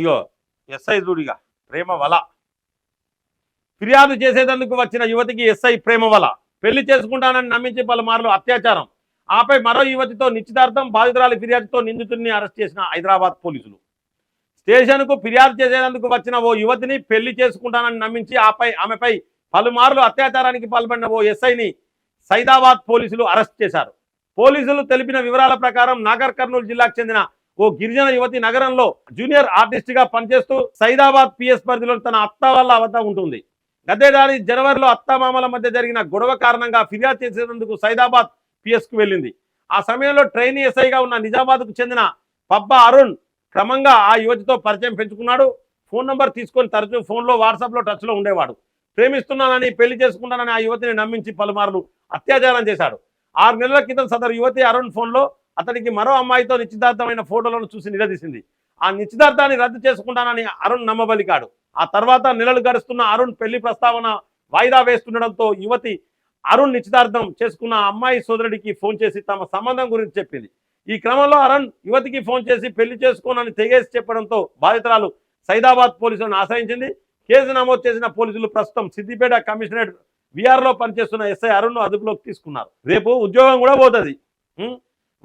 ఇగో SI చూడిగా ప్రేమ వల. ఫిర్యాదు చేసేటందుకు వచ్చిన యువతికి ఎస్ఐ ప్రేమ వల. పెళ్ళి చేసుకుంటానని నమ్మించి పలుమార్లు అత్యాచారం. ఆపై మరో యువతితో నిశ్చితార్థం బాధితురాలి ఫిర్యాదుతో నిందితుడిని అరెస్ట్ చేసిన హైదరాబాద్ పోలీసులు. స్టేషన్కు ఫిర్యాదు చేసేందుకు వచ్చిన ఓ యువతిని పెళ్ళి చేసుకుంటానని నమ్మించి ఆపై ఆమెపై పలుమార్లు అత్యాచారానికి పాల్పడిన ఓ ఎస్ఐని సైదాబాద్ పోలీసులు అరెస్ట్ చేశారు. పోలీసులు తెలిపిన వివరాల ప్రకారం నాగర్ కర్నూలు జిల్లాకు చెందిన ఓ గిరిజన యువతి నగరంలో జూనియర్ ఆర్టిస్ట్గా పనిచేస్తూ సైదాబాద్ పిఎస్ పరిధిలో తన అత్త వల్ల అవత ఉంటుంది. గతేడాది జనవరిలో అత్తామామల మధ్య జరిగిన గొడవ కారణంగా ఫిర్యాదు చేసేందుకు సైదాబాద్ పిఎస్కు వెళ్ళింది. ఆ సమయంలో ట్రైనీ ఎస్ఐగా ఉన్న నిజామాబాద్కు చెందిన పబ్బా అరుణ్ క్రమంగా ఆ యువతితో పరిచయం పెంచుకున్నాడు. ఫోన్ నంబర్ తీసుకొని తరచూ ఫోన్లో వాట్సాప్లో టచ్లో ఉండేవాడు. ప్రేమిస్తున్నానని పెళ్ళి చేసుకుంటానని ఆ యువతిని నమ్మించి పలుమార్లు అత్యాచారం చేశాడు. ఆరు నెలల క్రితం సదరు యువతి అరుణ్ ఫోన్లో అతనికి మరో అమ్మాయితో నిశ్చితార్థమైన ఫోటోలను చూసి నిలదీసింది. ఆ నిశ్చితార్థాన్ని రద్దు చేసుకుంటానని అరుణ్ నమ్మబలికాడు ఆ తర్వాత నెలలు గడుస్తున్న అరుణ్ పెళ్ళి ప్రస్తావన వాయిదా వేస్తుండడంతో యువతి అరుణ్ నిశ్చితార్థం చేసుకున్న అమ్మాయి సోదరుడికి ఫోన్ చేసి తమ సంబంధం గురించి చెప్పింది. ఈ క్రమంలో అరుణ్ యువతికి ఫోన్ చేసి పెళ్ళి చేసుకోనని తెగేసి చెప్పడంతో బాధితురాలు సైదాబాద్ పోలీసులను ఆశ్రయించింది. కేసు నమోదు చేసిన పోలీసులు ప్రస్తుతం సిద్దిపేట కమిషనరేట్ విఆర్లో పనిచేస్తున్న ఎస్ఐ అరుణ్ను అదుపులోకి తీసుకున్నారు. రేపు ఉద్యోగం కూడా పోతుంది.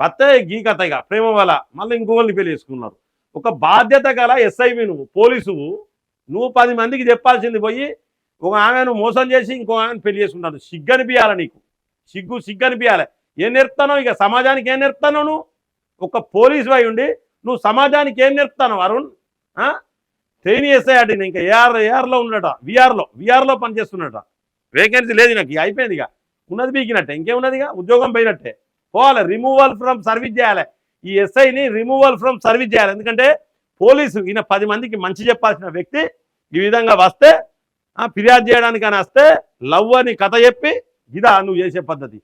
వస్తే గీ కథ ఇక. ప్రేమ వల్ల మళ్ళీ ఇంకొకరిని పెళ్ళి చేసుకున్నారు. ఒక బాధ్యత గల ఎస్ఐవి నువ్వు పోలీసువు. నువ్వు పది మందికి చెప్పాల్సింది పోయి ఒక ఆమెను మోసం చేసి ఇంకో ఆమెను పెళ్ళి చేసుకుంటాను. సిగ్గనిపించాలి నీకు. సిగ్గు సిగ్గు అనిపించాలి ఏం నేర్పుతానో ఇక? సమాజానికి ఏం నేర్పుతానో నువ్వు? ఒక పోలీసు అయి ఉండి నువ్వు సమాజానికి ఏం నేర్పుతాను అరుణ్? ఆ? ట్రైన్ ఎస్ఐ అటు ఇంకా ఏఆర్ ఏఆర్లో ఉన్నట. విఆర్లో విఆర్లో పనిచేస్తున్నట. వేకెన్సీ లేదు నాకు. ఇక అయిపోయింది ఇక. ఉన్నది బీకినట్టే. ఇంకేమున్నది ఇక? ఉద్యోగం పోయినట్టే. పోవాలి రిమూవల్ ఫ్రమ్ సర్వీస్ చేయాలి. ఈ ఎస్ఐని రిమూవల్ ఫ్రమ్ సర్వీస్ చేయాలి. ఎందుకంటే పోలీసు ఈయన పది మందికి మంచి చెప్పాల్సిన వ్యక్తి ఈ విధంగా వస్తే ఆ, ఫిర్యాదు చేయడానికి అని వస్తే లవ్ అని కథ చెప్పి ఇదా నువ్వు చేసే పద్ధతి.